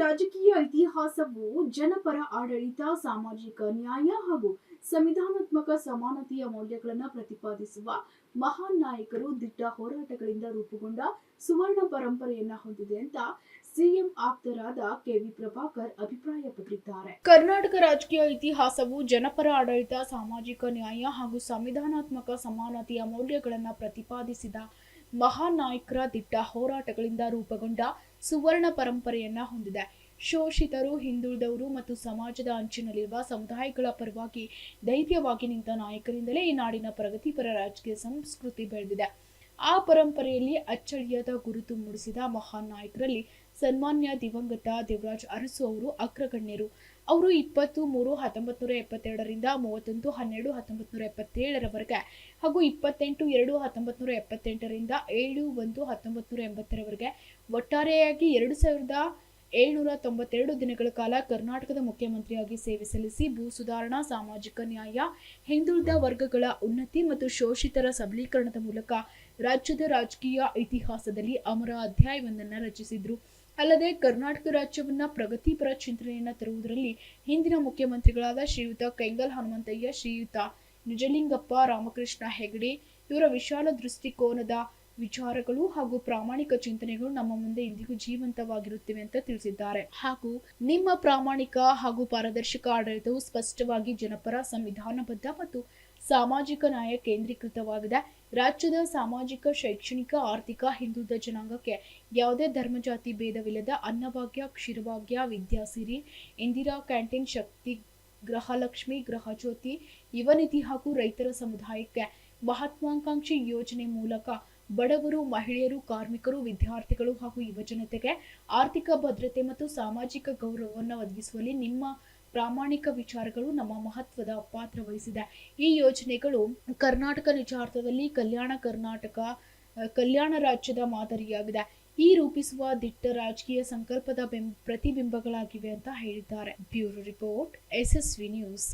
ರಾಜಕೀಯ ಇತಿಹಾಸವು ಜನಪರ ಆಡಳಿತ, ಸಾಮಾಜಿಕ ನ್ಯಾಯ ಹಾಗೂ ಸಂವಿಧಾನಾತ್ಮಕ ಸಮಾನತೆಯ ಮೌಲ್ಯಗಳನ್ನು ಪ್ರತಿಪಾದಿಸುವ ಮಹಾನ್ ನಾಯಕರು ದಿಟ್ಟ ಹೋರಾಟಗಳಿಂದ ರೂಪುಗೊಂಡ ಸುವರ್ಣ ಪರಂಪರೆಯನ್ನ ಹೊಂದಿದೆ ಅಂತ ಸಿಎಂ ಆಪ್ತರಾದ ಕೆವಿ ಪ್ರಭಾಕರ್ ಅಭಿಪ್ರಾಯಪಟ್ಟಿದ್ದಾರೆ. ಕರ್ನಾಟಕ ರಾಜಕೀಯ ಇತಿಹಾಸವು ಜನಪರ ಆಡಳಿತ, ಸಾಮಾಜಿಕ ನ್ಯಾಯ ಹಾಗೂ ಸಂವಿಧಾನಾತ್ಮಕ ಸಮಾನತೆಯ ಮೌಲ್ಯಗಳನ್ನು ಪ್ರತಿಪಾದಿಸಿದ ಮಹಾನ್ ನಾಯಕರ ದಿಟ್ಟ ಹೋರಾಟಗಳಿಂದ ರೂಪುಗೊಂಡ ಸುವರ್ಣ ಪರಂಪರೆಯನ್ನ ಹೊಂದಿದೆ. ಶೋಷಿತರು, ಹಿಂದುಳಿದವರು ಮತ್ತು ಸಮಾಜದ ಅಂಚಿನಲ್ಲಿರುವ ಸಮುದಾಯಗಳ ಪರವಾಗಿ ಧೈರ್ಯವಾಗಿ ನಿಂತ ನಾಯಕರಿಂದಲೇ ಈ ನಾಡಿನ ಪ್ರಗತಿಪರ ರಾಜಕೀಯ ಸಂಸ್ಕೃತಿ ಬೆಳೆದಿದೆ. ಆ ಪರಂಪರೆಯಲ್ಲಿ ಅಚ್ಚಳಿಯದ ಗುರುತು ಮೂಡಿಸಿದ ಮಹಾನ್ ನಾಯಕರಲ್ಲಿ ಸನ್ಮಾನ್ಯ ದಿವಂಗತ ದೇವರಾಜ್ ಅರಸು ಅವರು ಅಗ್ರಗಣ್ಯರು ಅವರು ಇಪ್ಪತ್ತು ಮೂರು ಹತ್ತೊಂಬತ್ತು ನೂರ ಎಪ್ಪತ್ತೆರಡರಿಂದ ಮೂವತ್ತೊಂದು ಹನ್ನೆರಡು ಹತ್ತೊಂಬತ್ತು ನೂರ ಎಪ್ಪತ್ತೇಳರವರೆಗೆ ಹಾಗೂ ಇಪ್ಪತ್ತೆಂಟು ಎರಡು ಹತ್ತೊಂಬತ್ತು ನೂರ ಎಪ್ಪತ್ತೆಂಟರಿಂದ ಏಳು ಒಂದು ಹತ್ತೊಂಬತ್ತು ನೂರ ಎಂಬತ್ತರವರೆಗೆ ಒಟ್ಟಾರೆಯಾಗಿ ಎರಡು ಸಾವಿರದ ಏಳ್ನೂರ ತೊಂಬತ್ತೆರಡು ದಿನಗಳ ಕಾಲ ಕರ್ನಾಟಕದ ಮುಖ್ಯಮಂತ್ರಿಯಾಗಿ ಸೇವೆ ಸಲ್ಲಿಸಿ ಭೂ ಸುಧಾರಣಾ ಸಾಮಾಜಿಕ ನ್ಯಾಯ, ಹಿಂದುಳಿದ ವರ್ಗಗಳ ಉನ್ನತಿ ಮತ್ತು ಶೋಷಿತರ ಸಬಲೀಕರಣದ ಮೂಲಕ ರಾಜ್ಯದ ರಾಜಕೀಯ ಇತಿಹಾಸದಲ್ಲಿ ಅಮರ ಅಧ್ಯಾಯವೊಂದನ್ನು ರಚಿಸಿದ್ರು. ಅಲ್ಲದೆ ಕರ್ನಾಟಕ ರಾಜ್ಯವನ್ನ ಪ್ರಗತಿಪರ ಚಿಂತನೆಯನ್ನು ತರುವುದರಲ್ಲಿ ಹಿಂದಿನ ಮುಖ್ಯಮಂತ್ರಿಗಳಾದ ಶ್ರೀಯುತ ಕೆಂಗಲ್ ಹನುಮಂತಯ್ಯ, ಶ್ರೀಯುತ ನಿಜಲಿಂಗಪ್ಪ ರಾಮಕೃಷ್ಣ ಹೆಗಡೆ, ಇವರ ವಿಶಾಲ ದೃಷ್ಟಿಕೋನದ ವಿಚಾರಗಳು ಹಾಗೂ ಪ್ರಾಮಾಣಿಕ ಚಿಂತನೆಗಳು ನಮ್ಮ ಮುಂದೆ ಇಂದಿಗೂ ಜೀವಂತವಾಗಿರುತ್ತಿವೆ ಅಂತ ತಿಳಿಸಿದ್ದಾರೆ. ಹಾಗೂ ನಿಮ್ಮ ಪ್ರಾಮಾಣಿಕ ಹಾಗೂ ಪಾರದರ್ಶಕ ಆಡಳಿತವು ಸ್ಪಷ್ಟವಾಗಿ ಜನಪರ, ಸಂವಿಧಾನಬದ್ಧ ಮತ್ತು ಸಾಮಾಜಿಕ ನ್ಯಾಯ ಕೇಂದ್ರೀಕೃತವಾಗಿದೆ. ರಾಜ್ಯದ ಸಾಮಾಜಿಕ, ಶೈಕ್ಷಣಿಕ, ಆರ್ಥಿಕ ಹಿಂದುಳಿದ ಜನಾಂಗಕ್ಕೆ ಯಾವುದೇ ಧರ್ಮ ಜಾತಿ ಭೇದವಿಲ್ಲದ ಅನ್ನಭಾಗ್ಯ, ಕ್ಷೀರಭಾಗ್ಯ ವಿದ್ಯಾಸಿರಿ ಇಂದಿರಾ ಕ್ಯಾಂಟೀನ್, ಶಕ್ತಿ ಗೃಹಲಕ್ಷ್ಮಿ, ಗೃಹಜ್ಯೋತಿ, ಯುವನಿಧಿ ಹಾಗೂ ರೈತರ ಸಮುದಾಯಕ್ಕೆ ಮಹತ್ವಾಕಾಂಕ್ಷಿ ಯೋಜನೆ ಮೂಲಕ ಬಡವರು, ಮಹಿಳೆಯರು, ಕಾರ್ಮಿಕರು, ವಿದ್ಯಾರ್ಥಿಗಳು ಹಾಗೂ ಯುವಜನತೆಗೆ ಆರ್ಥಿಕ ಭದ್ರತೆ ಮತ್ತು ಸಾಮಾಜಿಕ ಗೌರವವನ್ನು ಒದಗಿಸುವಲ್ಲಿ ನಿಮ್ಮ ಪ್ರಾಮಾಣಿಕ ವಿಚಾರಗಳು ನಮ್ಮ ಮಹತ್ವದ ಪಾತ್ರ ವಹಿಸಿದೆ. ಈ ಯೋಜನೆಗಳು ಕರ್ನಾಟಕ ನಿಜಾರ್ಥದಲ್ಲಿ ಕಲ್ಯಾಣ ಕರ್ನಾಟಕ ಕಲ್ಯಾಣ ರಾಜ್ಯದ ಮಾದರಿಯಾಗಿದೆ. ಈ ರೂಪಿಸುವ ದಿಟ್ಟ ರಾಜಕೀಯ ಸಂಕಲ್ಪದ ಬೆಂ, ಪ್ರತಿಬಿಂಬಗಳಾಗಿವೆ ಅಂತ ಹೇಳಿದ್ದಾರೆ. Bureau report SSV news.